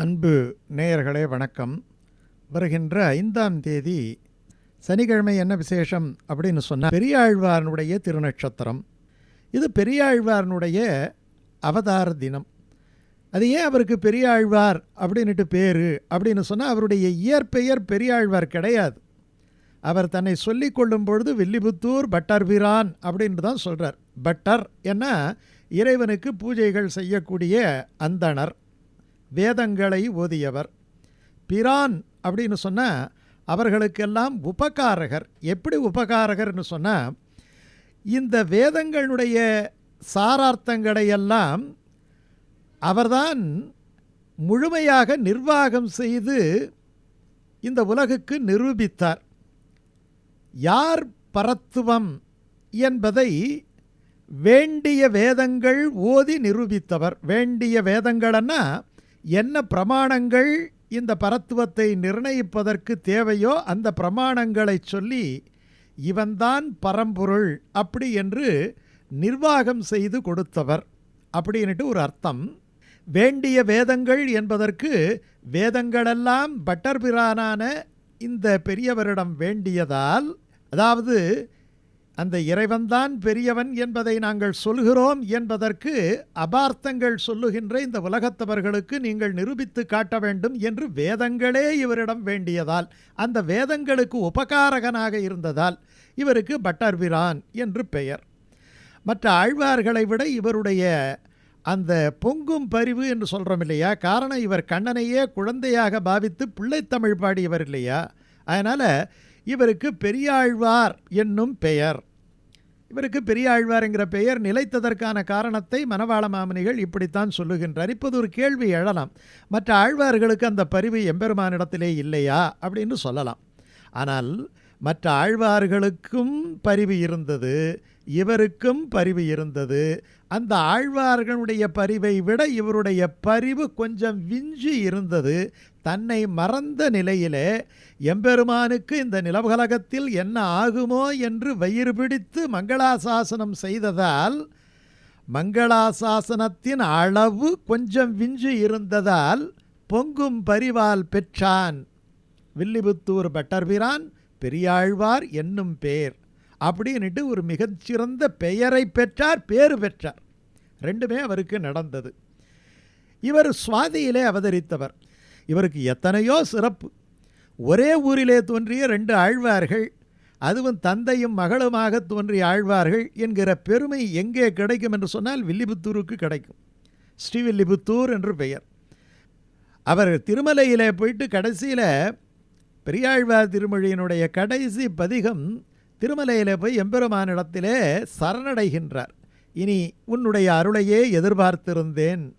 அன்பு நேயர்களே வணக்கம். வருகின்ற ஐந்தாம் தேதி சனிக்கிழமை என்ன விசேஷம் அப்படின்னு சொன்னால் பெரியாழ்வாரனுடைய திருநட்சத்திரம். இது பெரியாழ்வாரனுடைய அவதார தினம். அது ஏன் அவருக்கு பெரியாழ்வார் அப்படின்னுட்டு பேர் அப்படின்னு சொன்னால் அவருடைய இயற்பெயர் பெரியாழ்வார் கிடையாது. அவர் தன்னை சொல்லிக் கொள்ளும் பொழுது வில்லிபுத்தூர் பட்டர் வீரான் அப்படின்னு தான் சொல்கிறார் பட்டர் என்ன இறைவனுக்கு பூஜைகள் செய்யக்கூடிய அந்தணர். வேதங்களை ஓதியவர். பிரான் அப்படின்னு சொன்னால் அவர்களுக்கெல்லாம் உபகாரகர். எப்படி உபகாரகர்னு சொன்னால் இந்த வேதங்களுடைய சாரார்த்தங்களையெல்லாம் அவர்தான் முழுமையாக நிர்வாகம் செய்து இந்த உலகுக்கு நிரூபித்தார். யார் பரத்துவம் என்பதை வேண்டிய வேதங்கள் ஓதி நிரூபித்தவர். வேண்டிய வேதங்களன்னா என்ன பிரமாணங்கள் இந்த பரத்துவத்தை நிர்ணயிப்பதற்கு தேவையோ அந்த பிரமாணங்களை சொல்லி இவன்தான் பரம்பொருள் அப்படி என்று நிர்வாகம் செய்து கொடுத்தவர் அப்படின்ட்டு ஒரு அர்த்தம். வேண்டிய வேதங்கள் என்பதற்கு வேதங்களெல்லாம் பட்டர்பிரானான இந்த பெரியவரிடம் வேண்டியதால் அதாவது அந்த இறைவன்தான் பெரியவன் என்பதை நாங்கள் சொல்கிறோம் என்பதற்கு அபார்த்தங்கள் சொல்லுகின்ற இந்த உலகத்தவர்களுக்கு நீங்கள் நிரூபித்து காட்ட வேண்டும் என்று வேதங்களே இவரிடம் வேண்டியதால் அந்த வேதங்களுக்கு உபகாரகனாக இருந்ததால் இவருக்கு பட்டர்பிரான் என்று பெயர். மற்ற ஆழ்வார்களை விட இவருடைய அந்த பொங்கும் பரிவு என்று சொல்கிறோம் இல்லையா? காரணம் இவர் கண்ணனையே குழந்தையாக பாவித்து பிள்ளைத்தமிழ் பாடியவர் இல்லையா? அதனால் இவருக்கு பெரியாழ்வார் என்னும் பெயர். இவருக்கு பெரியாழ்வார் என்கிற பெயர் நிலைத்ததற்கான காரணத்தை மணவாள மாமனிகள் இப்படித்தான் சொல்லுகின்றார். இப்போது ஒரு கேள்வி எழலாம். மற்ற ஆழ்வார்களுக்கு அந்த பரிவு எம்பெருமானிடத்திலே இல்லையா அப்படின்னு சொல்லலாம். ஆனால் மற்ற ஆழ்வார்களுக்கும் பரிவு இருந்தது இவருக்கும் பரிவு இருந்தது. அந்த ஆழ்வார்களுடைய பரிவை விட இவருடைய பரிவு கொஞ்சம் விஞ்சி இருந்தது. தன்னை மறந்த நிலையிலே எம்பெருமானுக்கு இந்த நிலவுலகத்தில் என்ன ஆகுமோ என்று வயிறு பிடித்து மங்களாசாசனம் செய்ததால் மங்களாசாசனத்தின் அளவு கொஞ்சம் விஞ்சு இருந்ததால் பொங்கும் பரிவால் பெற்றான். வில்லிபுத்தூர் பட்டர்பிரான் பெரியாழ்வார் என்னும் பேர் அப்படின்ட்டு ஒரு மிகச்சிறந்த பெயரை பெற்றார் பேறு பெற்றார். ரெண்டுமே அவருக்கு நடந்தது. இவர் சுவாதியிலே அவதரித்தவர். இவருக்கு எத்தனையோ சிறப்பு. ஒரே ஊரிலே தோன்றிய ரெண்டு ஆழ்வார்கள் அதுவும் தந்தையும் மகளுமாக தோன்றிய ஆழ்வார்கள் என்கிற பெருமை எங்கே கிடைக்கும் என்று சொன்னால் வில்லிபுத்தூருக்கு கிடைக்கும். ஸ்ரீவில்லிபுத்தூர் என்று பெயர். அவர் திருமலையிலே போயிட்டு கடைசியில் பெரியாழ்வார் திருமொழியினுடைய கடைசி பதிகம் திருமலையில் போய் எம்பெருமானிடத்திலே சரணடைகின்றார். இனி உன்னுடைய அருளையே எதிர்பார்த்திருந்தேன்.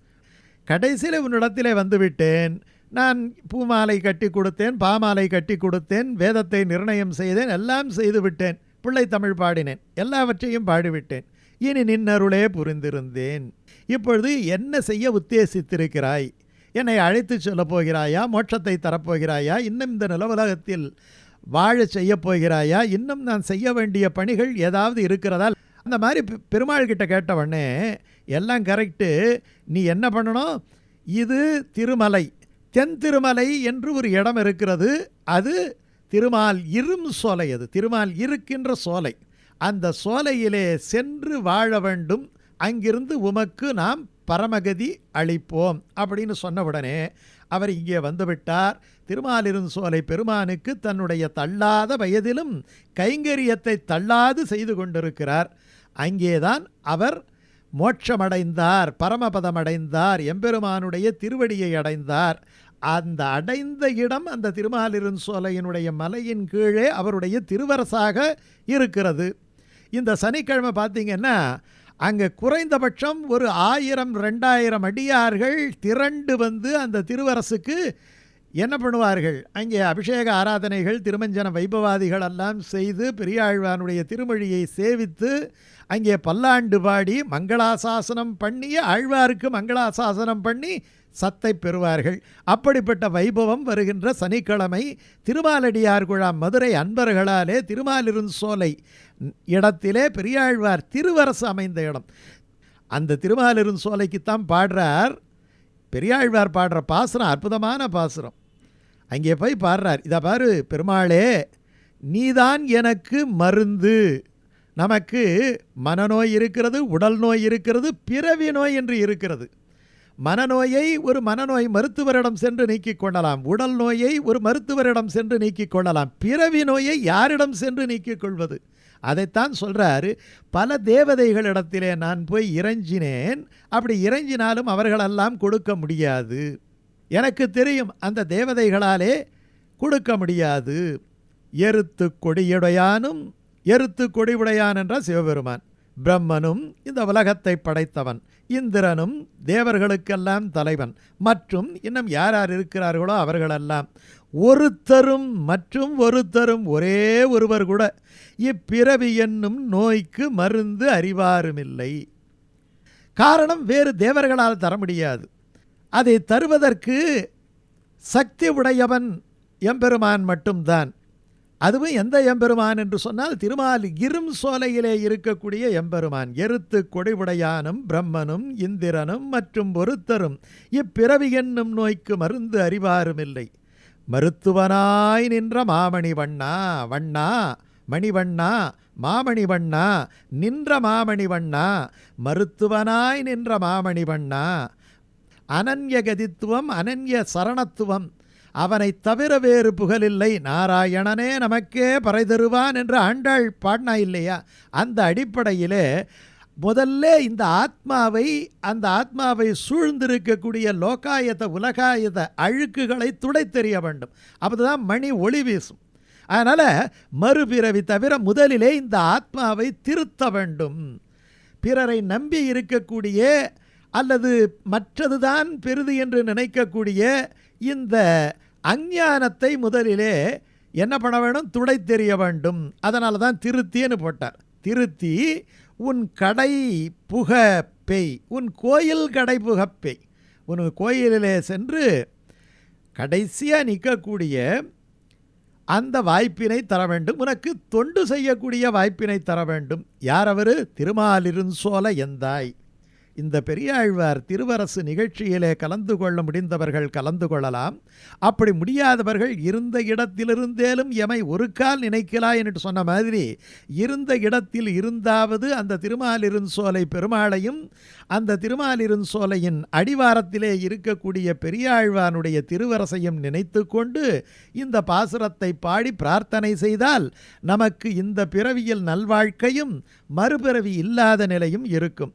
கடைசியில் உன்னிடத்திலே வந்துவிட்டேன். நான் பூமாலை கட்டி கொடுத்தேன் பாமாலை கட்டி கொடுத்தேன் வேதத்தை நிர்ணயம் செய்தேன் எல்லாம் செய்து விட்டேன் பிள்ளை தமிழ் பாடினேன் எல்லாவற்றையும் பாடிவிட்டேன். இனி நின்னருளே புரிந்திருந்தேன். இப்பொழுது என்ன செய்ய உத்தேசித்திருக்கிறாய்? என்னை அழைத்து சொல்லப் போகிறாயா? மோட்சத்தை தரப்போகிறாயா? இன்னும் இந்த நிலவுலகத்தில் வாழ செய்ய போகிறாயா? இன்னும் நான் செய்ய வேண்டிய பணிகள் ஏதாவது இருக்கிறதா? அந்த மாதிரி பெருமாள் கிட்ட கேட்டவொடனே எல்லாம் கரெக்டு நீ என்ன பண்ணணும்? இது திருமலை தென் திருமலை என்று ஒரு இடம் இருக்கிறது. அது திருமால் இரும் சோலை அது. திருமால் இருக்கின்ற சோலை. அந்த சோலையிலே சென்று வாழ வேண்டும். அங்கிருந்து உமக்கு நாம் பரமகதி அளிப்போம் அப்படின்னு சொன்னவுடனே அவர் இங்கே வந்துவிட்டார் திருமாலிருஞ்சோலை பெருமானுக்கு தன்னுடைய தள்ளாத வயதிலும் கைங்கரியத்தை தள்ளாது செய்து கொண்டிருக்கிறார். அங்கேதான் அவர் மோட்சமடைந்தார் பரமபதமடைந்தார் எம்பெருமானுடைய திருவடியை அடைந்தார். அந்த அடைந்த இடம் அந்த திருமாலிருஞ்சோலையினுடைய மலையின் கீழே அவருடைய திருவரசாக இருக்கிறது. இந்த சனிக்கிழமை பார்த்தீங்கன்னா அங்கே குறைந்தபட்சம் ஒரு ஆயிரம் ரெண்டாயிரம் அடியார்கள் திரண்டு வந்து அந்த திருவரசுக்கு என்ன பண்ணுவார்கள்? அங்கே அபிஷேக ஆராதனைகள் திருமஞ்சன வைபவாதிகள் எல்லாம் செய்து பெரியாழ்வானுடைய திருமொழியை சேவித்து அங்கே பல்லாண்டு பாடி மங்களாசாசனம் பண்ணி ஆழ்வாருக்கு மங்களாசாசனம் பண்ணி சத்தை பெறுவார்கள். அப்படிப்பட்ட வைபவம் வருகின்ற சனிக்கிழமை திருமாலடியார் குழாம் மதுரை அன்பர்களாலே திருமாலிருஞ்சோலை இடத்திலே பெரியாழ்வார் திருவரசு அமைந்த இடம். அந்த திருமாலிருஞ்சோலைக்குத்தான் பாடுறார். பெரியாழ்வார் பாடுற பாசுரம் அற்புதமான பாசுரம். அங்கே போய் பாடுறார். இதை பாரு பெருமாளே நீதான் எனக்கு மருந்து. நமக்கு மனநோய் இருக்கிறது உடல் நோய் இருக்கிறது பிறவி நோய் என்று இருக்கிறது. மனநோயை ஒரு மனநோய் மருத்துவரிடம் சென்று நீக்கிக் கொள்ளலாம். உடல் நோயை ஒரு மருத்துவரிடம் சென்று நீக்கிக் கொள்ளலாம். பிறவி நோயை யாரிடம் சென்று நீக்கிக் கொள்வது? அதைத்தான் சொல்கிறாரு பல தேவதைகளிடத்திலே நான் போய் இறைஞ்சினேன். அப்படி இறைஞ்சினாலும் அவர்களெல்லாம் கொடுக்க முடியாது. எனக்கு தெரியும் அந்த தேவதைகளாலே கொடுக்க முடியாது. எருத்து கொடியுடையானும் எருத்து கொடியுடையான் என்றால் சிவபெருமான். பிரம்மனும் இந்த உலகத்தை படைத்தவன். இந்திரனும் தேவர்களுக்கெல்லாம் தலைவன். மற்றும் இன்னும் யார் யார் இருக்கிறார்களோ அவர்களெல்லாம். ஒருத்தரும் மற்றும் ஒருத்தரும் ஒரே ஒருவர் கூட. இப்பிறவி என்னும் நோய்க்கு மருந்து அறிவாருமில்லை. காரணம் வேறு தேவர்களால் தர முடியாது. அதை தருவதற்கு சக்தி உடையவன் எம்பெருமான் மட்டும்தான். அதுவும் எந்த எம்பெருமான் என்று சொன்னால் திருமால் இரும் சோலையிலே இருக்கக்கூடிய எம்பெருமான். எருத்து கொடைவுடையானும் பிரம்மனும் இந்திரனும் மற்றும் ஒருத்தரும் இப்பிறவி என்னும் நோய்க்கு மருந்து அறிவாருமில்லை. மருத்துவனாய் நின்ற மாமணி வண்ணா வண்ணா மணிவண்ணா மாமணி வண்ணா நின்ற மாமணி வண்ணா மருத்துவனாய் நின்ற மாமணி அனன்யகதித்துவம் அனன்ய கதித்துவம் அனன்ய சரணத்துவம் அவனை தவிர வேறு புகழில்லை. நாராயணனே நமக்கே பறை தருவான் என்று ஆண்டாள் பாடினா இல்லையா? அந்த அடிப்படையிலே முதல்ல இந்த ஆத்மாவை அந்த ஆத்மாவை சூழ்ந்திருக்கக்கூடிய லோகாயத உலகாயத அழுக்குகளை துடைத்தெறிய வேண்டும். அப்போதான் மணி ஒளி வீசும். அதனால் மறுபிறவி தவிர முதலிலே இந்த ஆத்மாவை திருத்த வேண்டும். பிறரை நம்பி இருக்கக்கூடிய அல்லது மற்றதுதான் பெரிது என்று நினைக்கக்கூடிய இந்த அஞ்ஞானத்தை முதலிலே என்ன பண்ண வேணும் துடை தெரிய வேண்டும். அதனால தான் திருத்தின்னு போட்டார். திருத்தி உன் கடை புக பெய் உன் கோயில் கடை புகப்பெய். உன் கோயிலிலே சென்று கடைசியாக நிற்கக்கூடிய அந்த வாய்ப்பினை தர வேண்டும். உனக்கு தொண்டு செய்யக்கூடிய வாய்ப்பினை தர வேண்டும். யார் அவர்? திருமாலிருஞ்சோல எந்தாய். இந்த பெரியாழ்வார் திருவரசு நிகழ்ச்சியிலே கலந்து கொள்ள முடிந்தவர்கள் கலந்து கொள்ளலாம். அப்படி முடியாதவர்கள் இருந்த இடத்திலிருந்தேலும் எமை ஒரு கால் நினைக்கலா என்று சொன்ன மாதிரி இருந்த இடத்தில் இருந்தாவது அந்த திருமாலிருஞ்சோலை பெருமாளையும் அந்த திருமாலிருஞ்சோலையின் அடிவாரத்திலே இருக்கக்கூடிய பெரியாழ்வானுடைய திருவரசையும் நினைத்து கொண்டு இந்த பாசுரத்தை பாடி பிரார்த்தனை செய்தால் நமக்கு இந்த பிறவியில் நல்வாழ்க்கையும் மறுபிறவி இல்லாத நிலையும் இருக்கும்.